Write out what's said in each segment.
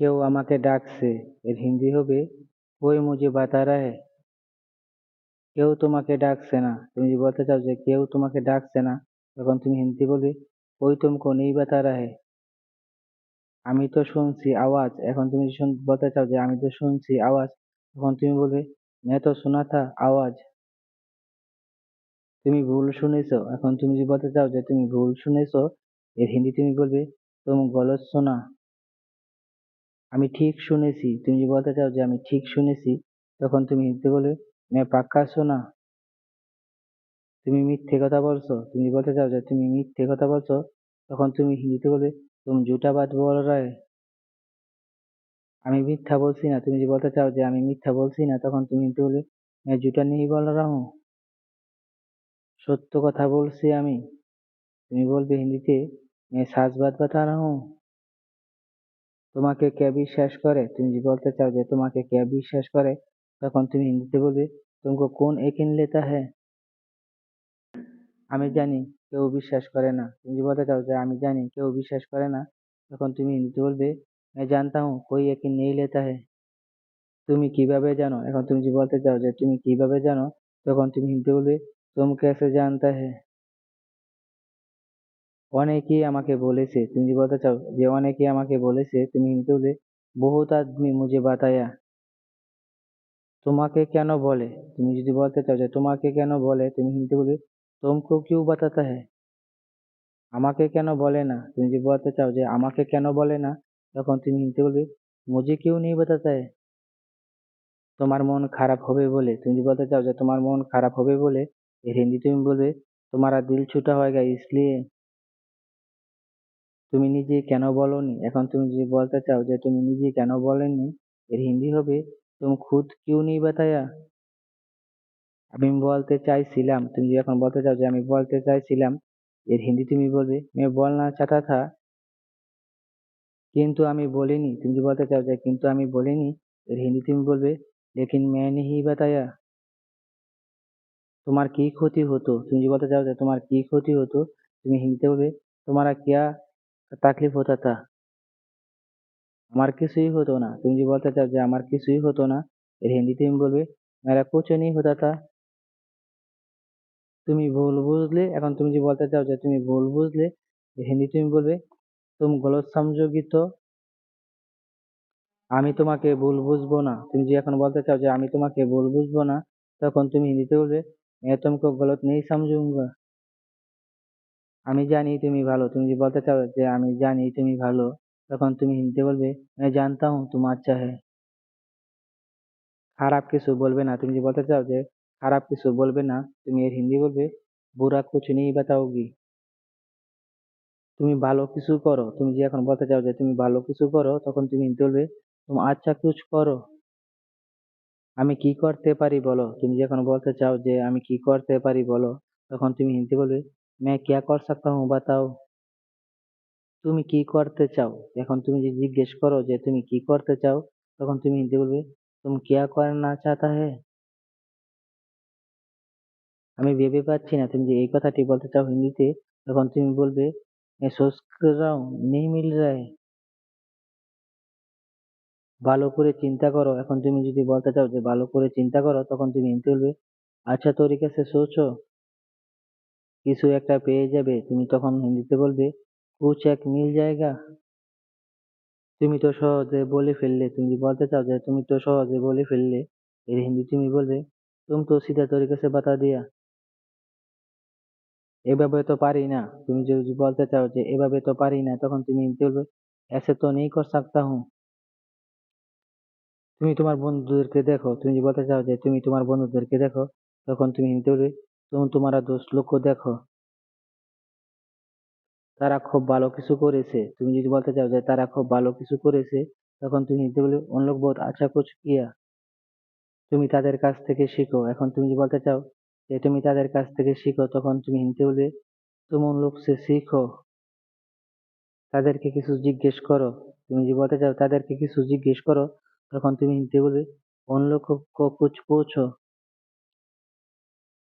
কেউ আমাকে ডাকছে এর হিন্দি হবে? ওই মুজে বাতা রা কেউ তোমাকে ডাকছে না। তুমি যদি বলতে চাও যে কেউ তোমাকে ডাকছে না তখন তুমি হিন্দি বলবে, ওই তুমকো নেই বাতা রা আমি তো শুনছি আওয়াজ, এখন তুমি বলতে চাও যে আমি তো শুনছি আওয়াজ তখন তুমি বলবে মেয়ে তো শোনা থা, আওয়াজ। তুমি ভুল শুনেছ, এখন তুমি যদি বলতে চাও যে তুমি ভুল শুনেছ, এর হিন্দি তুমি বলবে, তুমি গলত শোনা। আমি ঠিক শুনেছি। তুমি যদি বলতে চাও যে আমি ঠিক শুনেছি, তখন তুমি হিন্দু বলে, মে পাক্কা শোনা তুমি মিথ্যে কথা বলছো। তুমি বলতে চাও যে তুমি মিথ্যে কথা বলছো, তখন তুমি হিন্দিতে বলে, তুমি জুটা বাদ বল রায় আমি মিথ্যা বলছি না। তুমি যদি বলতে চাও যে আমি মিথ্যা বলছি না, তখন তুমি হিন্দিতে বলে, মে জুটা নেই বল রাহ সত্য কথা বলছি আমি। তুমি বলবে হিন্দিতে, মে সাজ বাদ বাতা রাহ তোমাকে কে বিশ্বাস করে তুমি যদি বলতে চাও যে তোমাকে কে বিশ্বাস করে তখন তুমি হিন্দিতে বলবে তুমকো কোন একিন লেতা হ্যায় আমি জানি কেউ বিশ্বাস করে না তুমি যদি বলতে চাও যে আমি জানি কেউ বিশ্বাস করে না তখন তুমি হিন্দিতে বলবে मैं जानता हूँ कोई यकीन नहीं लेता है তুমি কিভাবে জানো এখন তুমি যদি বলতে চাও যে তুমি কিভাবে জানো তখন তুমি হিন্দিতে বলবে তুম कैसे जानता है অনেকেই আমাকে বলেছে, তুমি যে বলতে চাও যে অনেকে আমাকে বলেছে, তুমি হিন্দুদের বহুত আদমি মুজে বাতায়া। তোমাকে কেন বলে? তুমি যদি বলতে চাও যে তোমাকে কেন বলে, তুমি হিন্দু বলে তোমকে কেউ বাতাতে হ্যাঁ। আমাকে কেন বলে না? তুমি যদি বলতে চাও যে আমাকে কেন বলে না, তখন তুমি হিন্দু বলবে মুজে কেউ নেই বাতাতে হ্যাঁ। তোমার মন খারাপ হবে বলে, তুমি যদি বলতে চাও যে তোমার মন খারাপ হবে বলে হিন্দি তুমি বলবে, তোমারা দিল ছুটা হয়ে গা, ইসলিয়ে। তুমি নিজে কেন বলনি? এখন তুমি যদি বলতে চাও যে তুমি নিজে কেন বলেননি, এর হিন্দি হবে, তুমি খুদ কিউ নেই বাতায়া? আমি বলতে চাইছিলাম, তুমি যদি এখন বলতে চাও যে আমি বলতে চাইছিলাম, এর হিন্দি তুমি বলবে, মে বলনা চাটা থা। কিন্তু আমি বলিনি, তুমি যদি বলতে চাও যে কিন্তু আমি বলিনি, এর হিন্দি তুমি বলবে, লেকিন মে নেহি বাতায়া। তোমার কি ক্ষতি হতো? তুমি যদি বলতে চাও যে তোমার কি ক্ষতি হতো, তুমি হিন্দিতে বলবে, তোমারা কিয়া तकलीफ होता था আমার কিছুই হতো না তুমি যদি বলতে চাও যে আমার কিছুই হতো না এর হিন্দিতে তুমি বলবে मेरा कुछ नहीं होता था তুমি ভুল বুঝলে এখন তুমি যদি বলতে চাও যে তুমি ভুল বুঝলে এর হিন্দি তুমি বলবে তুম গলত সমঝোগি তো আমি তোমাকে ভুল বুঝবো না তুমি যদি এখন বলতে চাও যে আমি তোমাকে ভুল বুঝবো না তখন তুমি হিন্দিতে বলবে मैं तुमको गलत नहीं समझूंगा আমি জানি তুমি ভালো তুমি যদি বলতে চাও যে আমি জানি তুমি ভালো তখন তুমি হিন্দিতে বলবে मैं जानता हूँ तुम अच्छा है খারাপ কিছু বলবে না তুমি যদি বলতে চাও যে খারাপ কিছু বলবে না তুমি এর হিন্দি বলবে বুরা কুছ নেই বাতাওগি তুমি ভালো কিছু করো তুমি যদি এখন বলতে চাও যে তুমি ভালো কিছু করো তখন তুমি হিন্দি বলবে তুমি আচ্ছা কুছ করো আমি কি করতে পারি বলো তুমি যখন বলতে চাও যে আমি কি করতে পারি বলো তখন তুমি হিন্দি বলবে मैं क्या कर सकता हूँ बताओ তুমি কি করতে চাও এখন তুমি যদি জিজ্ঞেস করো যে তুমি কি করতে চাও তখন তুমি হিন্দি বলবে तुम क्या करना चाहता है আমি ভেবে পাচ্ছি না তুমি যে এই কথাটি বলতে চাও হিন্দিতে তখন তুমি বলবে मैं सोच रहा हूँ नहीं मिल रहा है ভালো করে চিন্তা করো এখন তুমি যদি বলতে চাও যে ভালো করে চিন্তা করো তখন তুমি হিন্দি বলবে আচ্ছা তরিকা সে সোচো কিছু একটা পেয়ে যাবে তুমি তখন হিন্দিতে বলবে কুছ এক মিল জায়গা তুমি তো সহজে বলে ফেললে তুমি যদি বলতে চাও যে তুমি তো সহজে বলে ফেললে এর হিন্দি তুমি বলবে তুম তো সিধা তরিকা সে বাতা দিয়া এভাবে তো পারি না তুমি যদি বলতে চাও যে এভাবে তো পারি না তখন তুমি হিন্দি বলবে ऐसे तो नहीं कर सकता हूँ তুমি তোমার বন্ধুদেরকে দেখো তুমি যদি বলতে চাও যে তুমি তোমার বন্ধুদেরকে দেখো তখন তুমি হিন্দিতে বলবে তুমি তোমারা দোস্ত লোক দেখো। তারা খুব ভালো কিছু করেছে। তুমি যদি বলতে চাও যে তারা খুব ভালো কিছু করেছে, তখন তুমি হিন্দিতে বলবে উন লোক বহুত আচ্ছা কুছ কিয়া তুমি তাদের কাছ থেকে শিখো। এখন তুমি যদি বলতে চাও যে তুমি তাদের কাছ থেকে শিখো, তখন তুমি হিন্দিতে বলবে, তুমি লোক সে শিখো। তাদেরকে কিছু জিজ্ঞেস করো। তুমি যদি বলতে চাও তাদেরকে কিছু জিজ্ঞেস করো, তখন তুমি হিন্দিতে বলবে উন লোক কুছ পুছো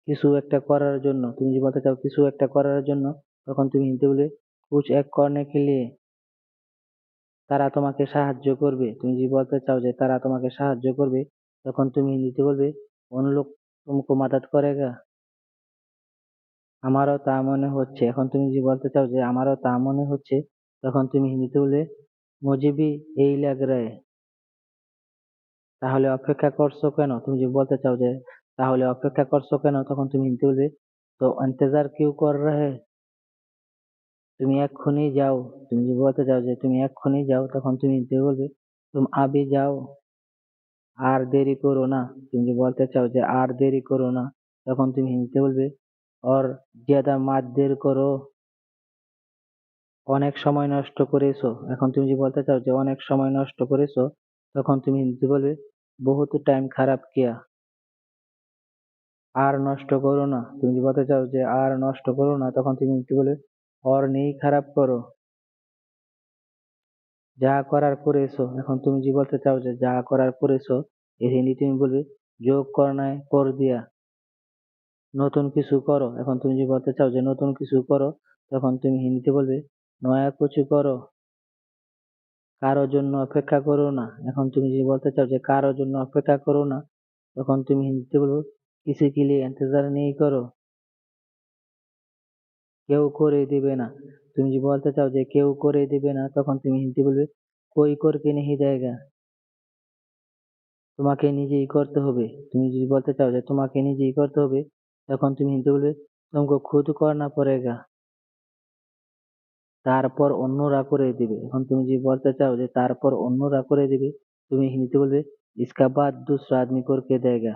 কিছু একটা করার জন্য, তুমি যে বলতে চাও কিছু একটা করার জন্য, তখন তুমি হিন্দি বলে কুছ এক করনে কে লিয়ে তারা তোমাকে সাহায্য করবে। তুমি যদি বলতে চাও যে তারা তোমাকে সাহায্য করবে, তখন তুমি হিন্দিতে বলবে অনুলোক তুমকো মাদাত করেগা? আমারও তা মনে হচ্ছে। এখন তুমি যদি বলতে চাও যে আমারও তা মনে হচ্ছে, তখন তুমি হিন্দিতে বলবে, মজিবি এই লাগ রায় তাহলে অপেক্ষা করছ কেন? তুমি যদি বলতে চাও যে তাহলে অপেক্ষা করছ কেন? তখন তুমি বলবে তো ইন্তজার কিউ কর রে তুমি এক্ষুনি যাও। তুমি যদি বলতে চাও যে তুমি এক্ষুনি যাও, তখন তুমি বলবে, তুমি আবি যাও। আর দেরি করো না। তুমি যদি বলতে চাও যে, আর দেরি করো না, তখন তুমি হিন্দিতে বলবে অর জিয়াদা মাত দের করো। অনেক সময় নষ্ট করেছ। এখন তুমি যদি বলতে চাও যে, অনেক সময় নষ্ট করেছ, তখন তুমি হিন্দিতে বলবে, বহুত টাইম খারাপ কিয়া। আর নষ্ট করো না। তুমি যদি বলতে চাও যে আর নষ্ট করো না, তখন তুমি হিন্দিতে বলবে और নেই খারাপ করো। যা করার করেছ, এখন তুমি যদি বলতে চাও যে যা করার করেছ হিন্দি তুমি বলবে, যোগ করনায় কর দিয়া। নতুন কিছু করো, এখন তুমি যদি বলতে চাও যে নতুন কিছু করো, তখন তুমি হিন্দিতে বলবে, নয়া কিছু করো। কারও জন্য অপেক্ষা করো না। এখন তুমি যদি বলতে চাও যে কারও জন্য অপেক্ষা করো না, তখন তুমি হিন্দিতে বলব কিসি के लिए इंतजार नहीं करो কেউ করে দিবে না তুমি যদি বলতে চাও যে কেউ করে দিবে না তখন তুমি হিন্দি বলবে कोई करके नहीं देगा তোমাকে নিজেই করতে হবে তুমি যদি বলতে চাও যে তোমাকে নিজেই করতে হবে তখন তুমি হিন্দি বলবে तुमको खुद करना पड़ेगा তারপর অন্যরা করে দিবে এখন তুমি যদি বলতে চাও যে তারপর অন্যরা করে দিবে তুমি হিন্দিতে বলবে इसका बाद दूसरा आदमी करके देगा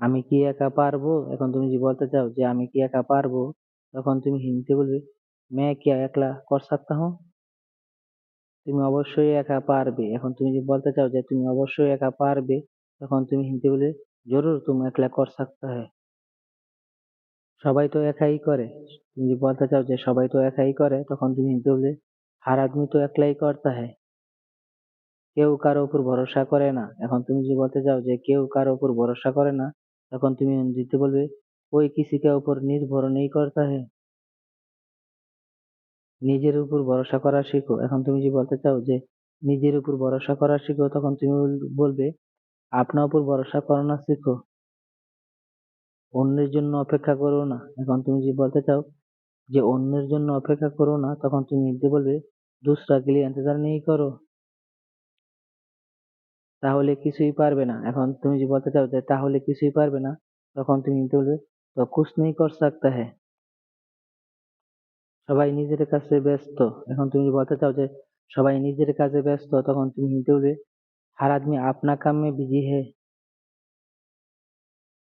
আমি কি একা পারবো এখন তুমি যদি বলতে চাও যে আমি কি একা পারবো তখন তুমি হিন্দিতে বলবে मैं क्या একলা कर सकता हूँ তুমি অবশ্যই একা পারবে এখন তুমি যদি বলতে চাও যে তুমি অবশ্যই একা পারবে তখন তুমি হিন্দিতে বলবে জরুর তুমি একলা कर सकता है সবাই তো একাই করে তুমি যদি বলতে চাও যে সবাই তো একাই করে তখন তুমি হিন্দিতে বলবে হার আদমি তো একলাই করতা है কেউ কারো উপর ভরসা করে না এখন তুমি যদি বলতে চাও যে কেউ কারো উপর ভরসা করে না তখন তুমি হিন্দিতে বলবে कोई किसी के ऊपर निर्भर नहीं करता है নিজের উপর ভরসা করা শিখো এখন তুমি যদি বলতে চাও যে নিজের উপর ভরসা করা শিখো তখন তুমি বল- বলবে আপনার উপর ভরসা করানো শিখো অন্যের জন্য অপেক্ষা করো না এখন তুমি যদি বলতে চাও যে অন্যের জন্য অপেক্ষা করো না তখন তুমি হিন্দিতে বলবে दूसरा के लिए इंतजार नहीं करो তাহলে কিছুই পারবে না। এখন তুমি যদি বলতে চাও যে তাহলে কিছুই পারবে না, তখন তুমি বলবে, তো কুছ নেই কর সাকতা হ্যাঁ সবাই নিজের কাছে ব্যস্ত। এখন তুমি বলতে চাও যে সবাই নিজের কাজে ব্যস্ত, তখন তুমি হিন্দি বলবে, হার আদমি আপনা কামে বিজি হে।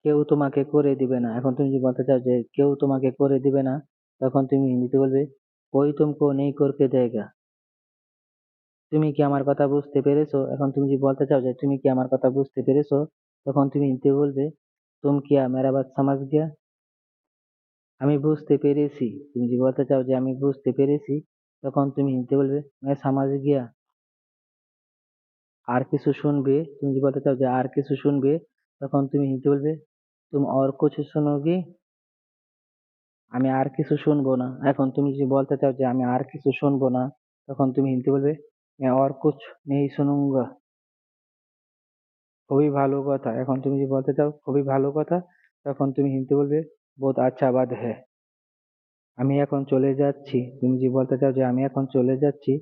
কেউ তোমাকে করে দিবে না। এখন তুমি যদি বলতে চাও যে কেউ তোমাকে করে দিবে না, তখন তুমি হিন্দিতে বলবে, ওই তুমকো নেই করকে দেয়গা। তুমি কি আমার কথা বুঝতে পেরেছো এখন তুমি যদি বলতে চাও যে তুমি কি আমার কথা বুঝতে পেরেছো তখন তুমি হিন্দিতে বলবে तुम क्या मेरा बात समझ गया আমি বুঝতে পেরেছি তুমি যদি বলতে চাও যে আমি বুঝতে পেরেছি তখন তুমি হিন্দিতে বলবে मैं समझ गया আর কিছু শুনবে তুমি যদি বলতে চাও যে আর কিছু শুনবে তখন তুমি হিন্দিতে বলবে तुम और कुछ सुनोगी আমি আর কিছু শুনবো না এখন তুমি যদি বলতে চাও যে আমি আর কিছু শুনবো না তখন তুমি হিন্দিতে বলবে मैं और कुछ नहीं सुनूंगा খুবই ভালো কথা এখন তুমি যদি বলতে চাও খুবই ভালো কথা তখন তুমি হিন্দিতে বলবে बहुत अच्छा बात है আমি এখন চলে যাচ্ছি তুমি যদি বলতে চাও যে আমি এখন চলে যাচ্ছি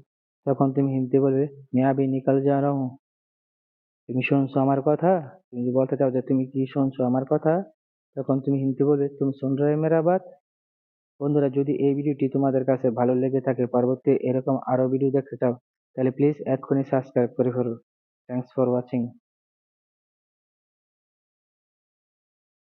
তখন তুমি হিন্দিতে বলবে मैं अभी निकल जा रहा हूँ তুমি শুনছো আমার কথা তুমি যদি বলতে চাও যে তুমি কি শুনছো আমার কথা তখন তুমি হিন্দিতে বলবে तुम सुन रहे हो मेरा बात বন্ধুরা যদি এই ভিডিওটি তোমাদের কাছে ভালো লেগে থাকে পরবর্তী এরকম আরো ভিডিও দেখতে চাও তাহলে প্লিজ এক্ষুনি সাবস্ক্রাইব করে ফেলো। Thanks for watching